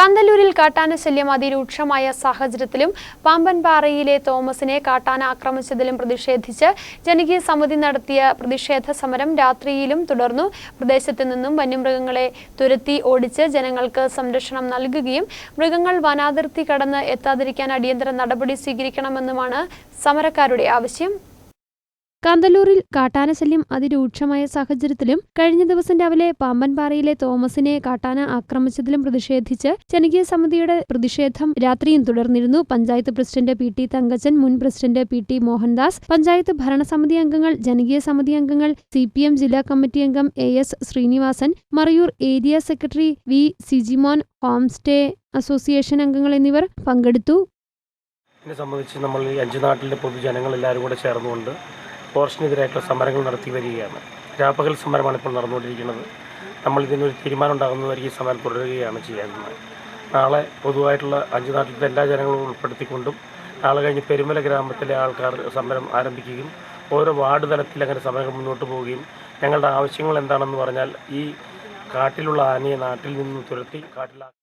കാന്തല്ലൂരിൽ കാട്ടാന ശല്യം അതിരൂക്ഷമായ സാഹചര്യത്തിലും പാമ്പൻപാറയിലെ തോമസിനെ കാട്ടാന ആക്രമിച്ചതിലും പ്രതിഷേധിച്ച് ജനകീയ സമിതി നടത്തിയ പ്രതിഷേധ സമരം രാത്രിയിലും തുടർന്നു. പ്രദേശത്ത് നിന്നും വന്യമൃഗങ്ങളെ തുരത്തി ഓടിച്ച് ജനങ്ങൾക്ക് സംരക്ഷണം നൽകുകയും മൃഗങ്ങൾ വനാതിർത്തി കടന്ന് എത്താതിരിക്കാൻ അടിയന്തര നടപടി സ്വീകരിക്കണമെന്നുമാണ് സമരക്കാരുടെ ആവശ്യം. കാന്തല്ലൂരിൽ കാട്ടാനശല്യം അതിരൂക്ഷമായ സാഹചര്യത്തിലും കഴിഞ്ഞ ദിവസം രാവിലെ പാമ്പൻപാറയിലെ തോമസിനെ കാട്ടാന ആക്രമിച്ചതിലും പ്രതിഷേധിച്ച് ജനകീയ സമിതിയുടെ പ്രതിഷേധം രാത്രിയും തുടർന്നിരുന്നു. Panchayat president P T Thankachan മുൻ president P T Mohandas panchayat ഭരണസമിതി അംഗങ്ങൾ ജനകീയ സമിതി അംഗങ്ങൾ സി പി എം ജില്ലാ കമ്മിറ്റി അംഗം A S Sreenivasan Marayur area secretary V Sijimon home stay association അംഗങ്ങൾ എന്നിവർ പങ്കെടുത്തു. ഇതിനെ സംബന്ധിച്ച് നമ്മൾ ഈ അഞ്ച് നാട്ടിലെ പൊതുജനങ്ങൾ എല്ലാവരും കൂടെ ചേർന്നുകൊണ്ട് ഫോറസ്റ്റിനെതിരായിട്ടുള്ള സമരങ്ങൾ നടത്തി വരികയാണ്. രാപ്പകൽ സമരമാണ് ഇപ്പോൾ നടന്നുകൊണ്ടിരിക്കുന്നത്. നമ്മൾ ഇതിനൊരു തീരുമാനം ഉണ്ടാകുന്നതുവരെ സമരം തുടരുകയാണ് ചെയ്യുന്നത് നാളെ പൊതുവായിട്ടുള്ള അഞ്ച് നാട്ടിലത്തെ എല്ലാ ജനങ്ങളും ഉൾപ്പെടുത്തിക്കൊണ്ടും നാളെ കഴിഞ്ഞ് പെരുമല ഗ്രാമത്തിലെ ആൾക്കാർ സമരം ആരംഭിക്കുകയും ഓരോ വാർഡ് തലത്തിൽ അങ്ങനെ സമരങ്ങൾ മുന്നോട്ട് പോവുകയും ഞങ്ങളുടെ ആവശ്യങ്ങൾ എന്താണെന്ന് പറഞ്ഞാൽ ഈ കാട്ടിലുള്ള ആനയെ നാട്ടിൽ നിന്ന് തുരത്തി കാട്ടിലാക്കി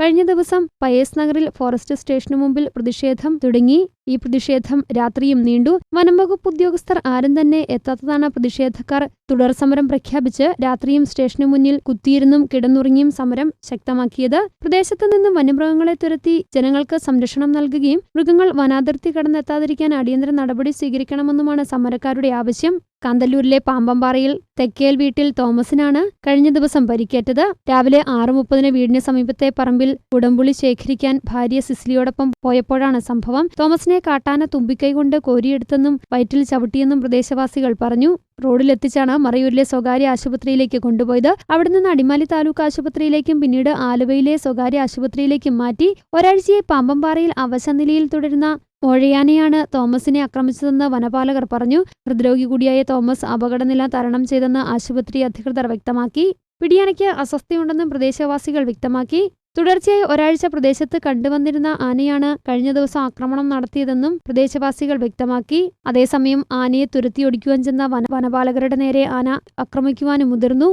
കഴിഞ്ഞ ദിവസം പയേസ് നഗറിൽ ഫോറസ്റ്റ് സ്റ്റേഷനു മുമ്പിൽ പ്രതിഷേധം തുടങ്ങി. ഈ പ്രതിഷേധം രാത്രിയും നീണ്ടു. വനംവകുപ്പ് ഉദ്യോഗസ്ഥർ ആരും തന്നെ എത്താത്തതാണ് പ്രതിഷേധക്കാർ. തുടർ സമരം പ്രഖ്യാപിച്ച് രാത്രിയും സ്റ്റേഷനു മുന്നിൽ കുത്തിയിരുന്നും കിടന്നുറങ്ങിയും സമരം ശക്തമാക്കിയത്. പ്രദേശത്ത് നിന്നും വന്യമൃഗങ്ങളെ തുരത്തി ജനങ്ങൾക്ക് സംരക്ഷണം നൽകുകയും മൃഗങ്ങൾ വനാതിർത്തി കടന്നെത്താതിരിക്കാൻ അടിയന്തര നടപടി സ്വീകരിക്കണമെന്നുമാണ് സമരക്കാരുടെ ആവശ്യം. കാന്തല്ലൂരിലെ പാമ്പമ്പാറയിൽ തെക്കേൽ വീട്ടിൽ തോമസിനാണ് കഴിഞ്ഞ ദിവസം പരിക്കേറ്റത്. രാവിലെ ആറ് മുപ്പതിന് വീടിന് സമീപത്തെ പറമ്പിൽ ഉടമ്പുളി ശേഖരിക്കാൻ ഭാര്യ സിസിലിയോടൊപ്പം പോയപ്പോഴാണ് സംഭവം. തോമസിനെ കാട്ടാന തുമ്പിക്കൈ കൊണ്ട് കോരിയെടുത്തെന്നും വയറ്റിൽ ചവിട്ടിയെന്നും പ്രദേശവാസികൾ പറഞ്ഞു. റോഡിലെത്തിച്ചാണ് മറയൂരിലെ സ്വകാര്യ ആശുപത്രിയിലേക്ക് കൊണ്ടുപോയത്. അവിടെ നിന്ന് അടിമാലി താലൂക്ക് ആശുപത്രിയിലേക്കും പിന്നീട് ആലുവയിലെ സ്വകാര്യ ആശുപത്രിയിലേക്കും മാറ്റി. ഒരാഴ്ചയായി പാമ്പമ്പാറയിൽ അവശനിലയിൽ തുടരുന്ന ഓഴയാനയാണ് തോമസിനെ ആക്രമിച്ചതെന്ന് വനപാലകർ പറഞ്ഞു. ഹൃദ്രോഗി കൂടിയായ തോമസ് അപകടനില തരണം ചെയ്തെന്ന് ആശുപത്രി അധികൃതർ വ്യക്തമാക്കി. പിടിയാനയ്ക്ക് അസ്വസ്ഥയുണ്ടെന്നും പ്രദേശവാസികൾ വ്യക്തമാക്കി. തുടർച്ചയായി ഒരാഴ്ച പ്രദേശത്ത് കണ്ടുവന്നിരുന്ന ആനയാണ് കഴിഞ്ഞ ദിവസം ആക്രമണം നടത്തിയതെന്നും പ്രദേശവാസികൾ വ്യക്തമാക്കി. അതേസമയം ആനയെ തുരത്തിയൊടിക്കുവാൻ ചെന്ന വന വനപാലകരുടെ നേരെ ആന ആക്രമിക്കുവാനും മുതിർന്നു.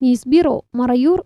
News bureau Marayur.